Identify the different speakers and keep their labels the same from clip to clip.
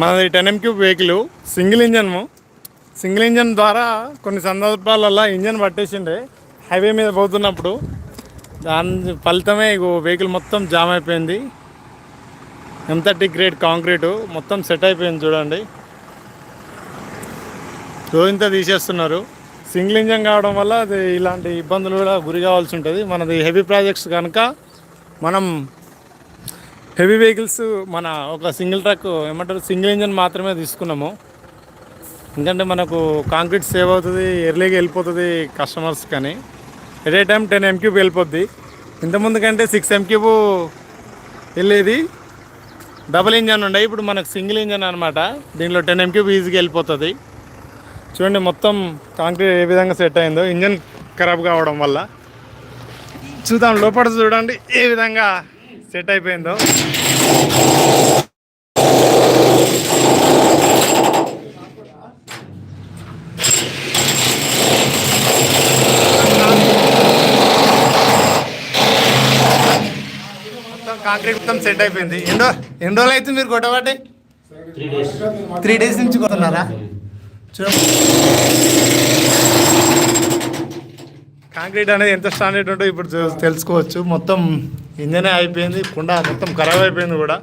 Speaker 1: మనది ten m cube vehicle single engine single engine ద్వారా కొన్ని సందర్భాలలో ఇంజన్ పట్టేసిండే. హైవే మీద పోతున్నప్పుడు దాని ఫలితమే ఇగో వెహికల్ మొత్తం జామ్ అయిపోయింది. ఎం థర్టీ గ్రేడ్ కాంక్రీటు మొత్తం సెట్ అయిపోయింది చూడండి. రోజంతా తీసేస్తున్నారు. సింగిల్ ఇంజన్ కావడం వల్ల అది ఇలాంటి ఇబ్బందులు కూడా గురి కావాల్సి ఉంటుంది. మనది హెవీ ప్రాజెక్ట్స్ కనుక మనం హెవీ వెహికల్స్ మన ఒక సింగిల్ ట్రక్ ఏమంటారు సింగిల్ ఇంజన్ మాత్రమే తీసుకున్నాము. ఎందుకంటే మనకు కాంక్రీట్ సేవ్ అవుతుంది ఎర్లీగా వెళ్ళిపోతుంది కస్టమర్స్ కానీ. At a time ten M cube వెళ్ళిపోద్ది. ఇంతకుముందు కంటే సిక్స్ ఎంక్యూబ్ వెళ్ళేది. డబుల్ ఇంజన్ ఉండే ఇప్పుడు మనకు సింగిల్ ఇంజన్ అనమాట దీంట్లో టెన్ ఎంక్యూబ్ ఈజీగా వెళ్ళిపోతుంది. చూడండి మొత్తం కాంక్రీట్ ఏ విధంగా సెట్ అయిందో ఇంజన్ ఖరాబ్ కావడం వల్ల. చూద్దాం లోపల చూడండి ఏ విధంగా సెట్ అయిపోయిందో. మొత్తం కాంక్రీట్ మొత్తం సెట్ అయిపోయింది. ఎన్నో ఎన్ని రోజులు అయితే మీరు కొట్టబట్టి? త్రీ డేస్ నుంచి కొడుతున్నారా? కాంక్రీట్ అనేది ఎంత స్టాండర్డ్ ఉంటుందో ఇప్పుడు తెలుసుకోవచ్చు. మొత్తం ఇంజనే అయిపోయింది కుండ మొత్తం ఖరాబ్ అయిపోయింది కూడా.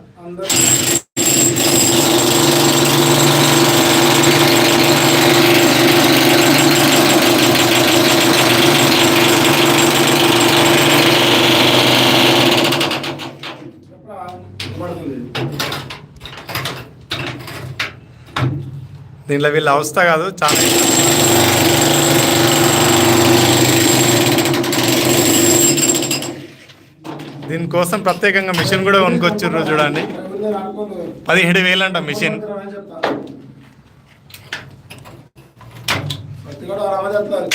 Speaker 1: దీంట్లో వీళ్ళ అవస్థ కాదు చాలా దీనికోసం ప్రత్యేకంగా మిషన్ కూడా కొనుక్కొచ్చారు చూడండి. పదిహేడు వేలు అంట మిషన్ చెప్తాను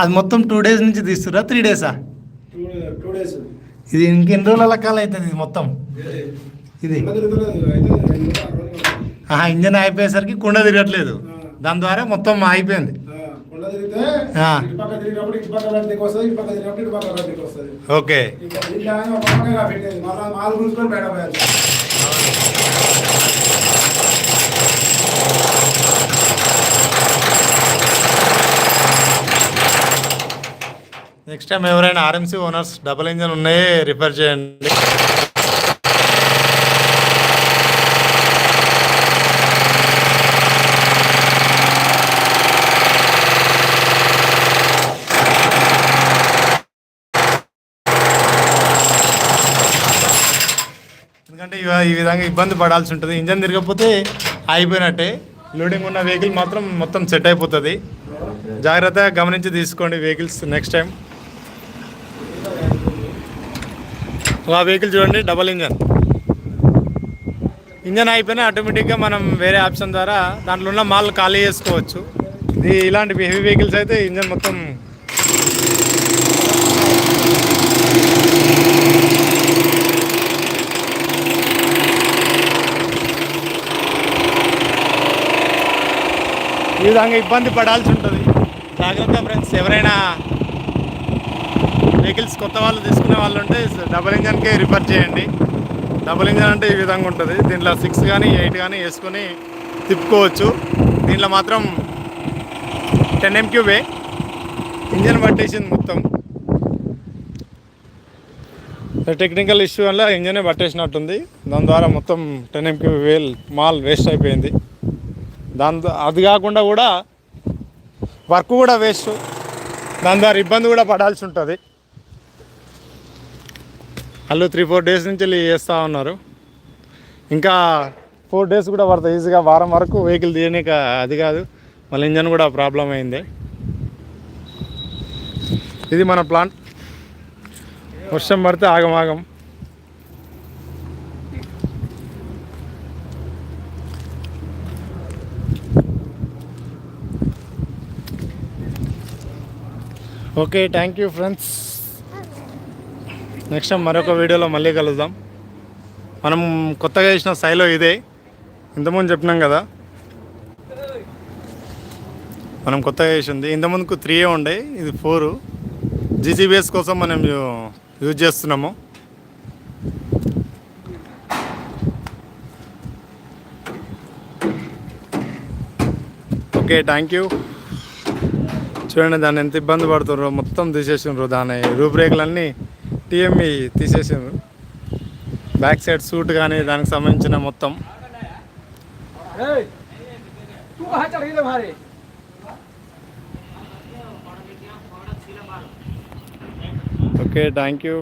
Speaker 1: అది మొత్తం టూ డేస్ నుంచి తీస్తురా త్రీ డేసా ఇది ఇంకెన్ని రోజుల కాలం అవుతుంది ఇది మొత్తం? ఇది. ఆహా ఇంజన్ అయిపోయేసరికి కుండ తిరగట్లేదు. దాని ద్వారా మొత్తం అయిపోయింది
Speaker 2: కొండ తిరిగితే
Speaker 1: నెక్స్ట్ టైం ఎవరైనా ఆర్ఎంసీ ఓనర్స్ డబుల్ ఇంజన్ ఉన్నాయే రిఫర్ చేయండి. ఎందుకంటే ఈ విధంగా ఇబ్బంది పడాల్సి ఉంటుంది. ఇంజన్ తిరగకపోతే అయిపోయినట్టే లోడింగ్ ఉన్న వెహికల్ మాత్రం మొత్తం సెట్ అయిపోతుంది. జాగ్రత్తగా గమనించి తీసుకోండి వెహికల్స్ నెక్స్ట్ టైం ఆ వెహికల్ చూడండి డబల్ ఇంజన్ ఇంజన్ అయిపోయినా ఆటోమేటిక్గా మనం వేరే ఆప్షన్ ద్వారా దాంట్లో ఉన్న మాల్ ఖాళీ చేసుకోవచ్చు. ఇది ఇలాంటి హెవీ వెహికల్స్ అయితే ఇంజన్ మొత్తం ఈ విధంగా ఇబ్బంది పడాల్సి ఉంటుంది. జాగ్రత్త ఫ్రెండ్స్ ఎవరైనా వెహికల్స్ కొత్త వాళ్ళు తీసుకునే వాళ్ళు ఉంటే డబుల్ ఇంజన్కే రిఫర్ చేయండి. డబుల్ ఇంజన్ అంటే ఈ విధంగా ఉంటుంది. దీంట్లో సిక్స్ కానీ ఎయిట్ కానీ వేసుకొని తిప్పుకోవచ్చు. దీంట్లో మాత్రం టెన్ ఎంక్యూబే ఇంజన్ పట్టేసింది మొత్తం. టెక్నికల్ ఇష్యూ వల్ల ఇంజనే పట్టేసినట్టుంది. దాని ద్వారా మొత్తం టెన్ ఎంక్యూ వేల్ మాల్ వేస్ట్ అయిపోయింది. దాని అది కాకుండా కూడా వర్క్ కూడా వేస్ట్ దాని ద్వారా ఇబ్బంది కూడా పడాల్సి ఉంటుంది. వాళ్ళు త్రీ ఫోర్ డేస్ నుంచి వేస్తూ ఉన్నారు. ఇంకా ఫోర్ డేస్ కూడా పడతాయి. ఈజీగా వారం వరకు వెహికల్ తీయనిక అది కాదు. మళ్ళీ ఇంజన్ కూడా ప్రాబ్లం అయింది. ఇది మన ప్లాన్ వర్షం పడితే ఆగమాగం. Okay thank you friends next మరొక వీడియోలో మళ్ళీ కలుద్దాం. మనం కొత్తగా వేసిన శైలో ఇదే. ఇంతకుముందు చెప్పినాం కదా. మనం కొత్తగా వేసింది ఇంతకుముందుకు త్రీ ఉండే. ఇది ఫోరు జీజీబీఎస్ కోసం మనం యూజ్ చేస్తున్నాము. ఓకే థ్యాంక్ యూ చూడండి దాన్ని ఎంత ఇబ్బంది పడుతుర్రో మొత్తం తీసేసిండ్రు దాని రూపురేఖలన్నీ. టీఎంఈ తీసేసారు బ్యాక్ సైడ్ సూట్ కానీ దానికి సంబంధించిన మొత్తం. Okay thank you